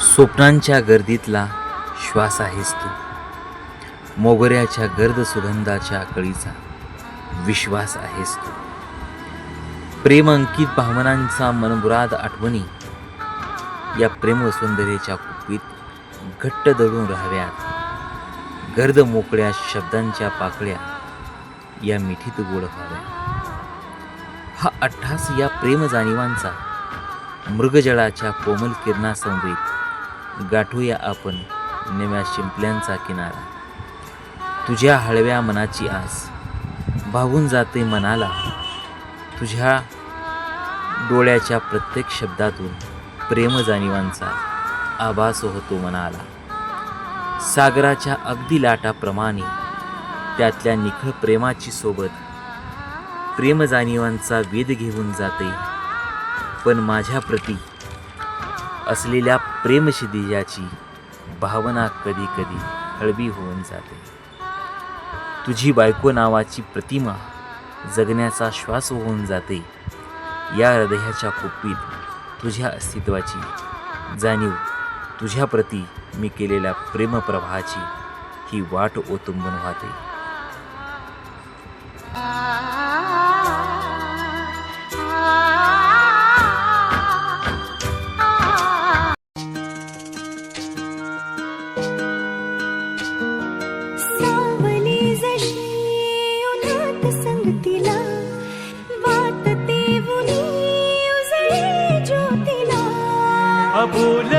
स्वप्नांच्या गर्दीतला श्वास आहेस तू. मोगऱ्याच्या गर्द सुगंधाच्या कळीचा विश्वास आहेस तू. प्रेम अंकित भावनांचा मनमुराद आठवणी या प्रेम सौंदर्याच्या कुपीत घट्ट दडून राहाव्यात. गर्द मोकळ्या शब्दांच्या पाकळ्या या मिठीत गोड व्हाव्या हा अठ्ठास या प्रेम जाणीवांचा मृगजळाच्या कोमल किरणासमवेत गाठूया आपण नव्या शिंपल्यांचा किनारा. तुझ्या हळव्या मनाची आस भागून जाते मनाला. तुझ्या डोळ्याच्या प्रत्येक शब्दातून प्रेम जाणीवांचा आभास होतो मनाला. सागराच्या अगदी लाटाप्रमाणे त्यातल्या निखळ प्रेमाची सोबत प्रेमजाणीवांचा वेध घेऊन जाते. पण माझ्या प्रती असलेल्या प्रेमशिदिजाची भावना कधी कधी हळवी होऊन जाते. तुझी बायको नावाची प्रतिमा जगण्याचा श्वास होऊन जाते. या हृदयाच्या कुप्पीत तुझ्या अस्तित्वाची जाणीव तुझ्याप्रती मी केलेल्या प्रेमप्रवाहाची ही वाट ओतुंबून वाहते अबोल प्रेम